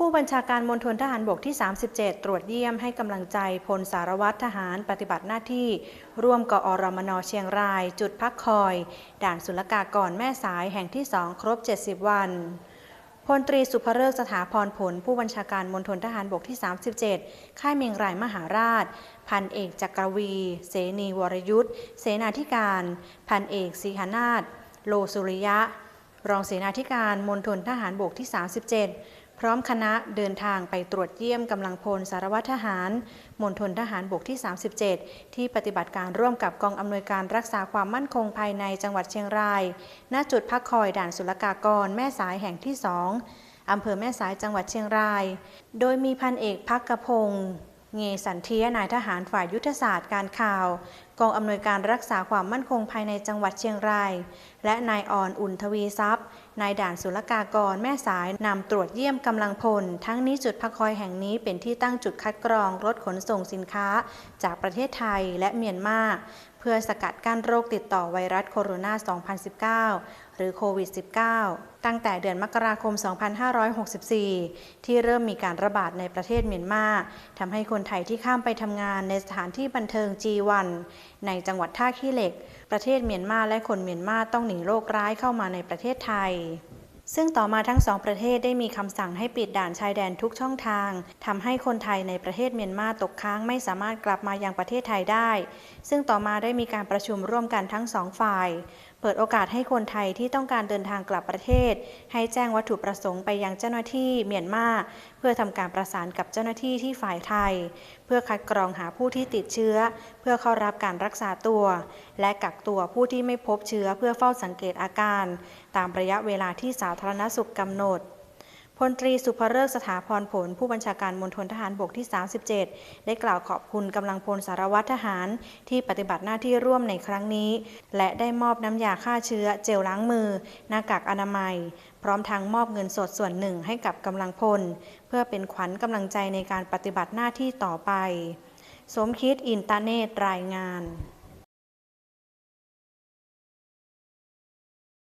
ผู้บัญชาการมณฑลทหารบกที่ 37 ตรวจเยี่ยมให้กำลังใจพลสารวัตรทหารปฏิบัติหน้าที่ ร่วมกอรมนเชียงราย จุดพักคอย ด่านศุลกากรแม่สายแห่งที่ 2 ครบ 70 วันพลตรีสุภเริกสถาพรผล ผู้บัญชาการมณฑลทหารบกที่ 37 ค่ายเมียงรายมหาราช พันเอกจักรวี เสนีวรยุทธเสนาธิการ พันเอกสีหนาถโลสุริยะ รองเสนาธิการมณฑลทหารบกที่ 37 พร้อมคณะเดินทางไปตรวจเยี่ยมกำลังพลสารวัตรทหารมณฑลทหารบกที่ 37 ที่ปฏิบัติการร่วมกับกองอำนวยการรักษาความมั่นคงภายในจังหวัดเชียงราย ณ จุดพักคอยด่านศุลกากรแม่สายแห่งที่ 2อำเภอแม่สายจังหวัดเชียงราย โดยมีพันเอกพักกระพง เงสันเทียนายทหารฝ่ายยุทธศาสตร์การข่าว กองอำนวยการรักษาความมั่นคงภายในจังหวัดเชียงราย และนายอ่อนอุ่นทวีทรัพย์นายด่านศุลกากรแม่สายนำตรวจเยี่ยมกำลังพล ทั้งนี้จุดพักคอยแห่งนี้เป็นที่ตั้งจุดคัดกรองรถขนส่งสินค้า จากประเทศไทยและเมียนมา พื่อสกัดกั้นโรคติดต่อไวรัสโคโรนา 2019 หรือโควิด -19 ตั้งแต่เดือนมกราคม 2564 ที่เริ่มมีการระบาดในประเทศเมียนมาทำให้คนไทยที่ข้ามไปทำงานในสถานที่บันเทิง G1 ในจังหวัดท่าขี้เหล็ก ประเทศเมียนมาและคนเมียนมาต้องหนีโรคร้ายเข้ามาในประเทศไทย ซึ่งต่อมาทั้งสองประเทศได้มีคำสั่งให้ปิดด่านชายแดนทุกช่องทางทำให้คนไทยในประเทศเมียนมาตกค้างไม่สามารถกลับมายังประเทศไทยได้ ซึ่งต่อมาได้มีการประชุมร่วมกันทั้งสองฝ่าย เปิดโอกาสให้คนไทยที่ต้องการเดินทางกลับประเทศ ให้แจ้งวัตถุประสงค์ไปยังเจ้าหน้าที่เมียนมาเพื่อทำการประสานกับเจ้าหน้าที่ที่ฝ่ายไทยเพื่อคัดกรองหาผู้ที่ติดเชื้อ เพื่อเข้ารับการรักษาตัว และกักตัวผู้ที่ไม่พบเชื้อเพื่อเฝ้าสังเกตอาการ ตามระยะเวลาที่สาธารณสุขกำหนด พลตรีสุภเริกสถาพรผล ผู้บัญชาการมณฑลทหารบกที่ 37 ได้กล่าวขอบคุณกำลังพลสารวัตรทหาร ที่ปฏิบัติหน้าที่ร่วมในครั้งนี้ และได้มอบน้ำยาฆ่าเชื้อ เจลล้างมือ หน้ากากอนามัย พร้อมทั้งมอบเงินสดส่วนหนึ่งให้กับกำลังพล เพื่อเป็นขวัญกำลังใจในการปฏิบัติหน้าที่ต่อไป สมคิดอินตาเนตรายงาน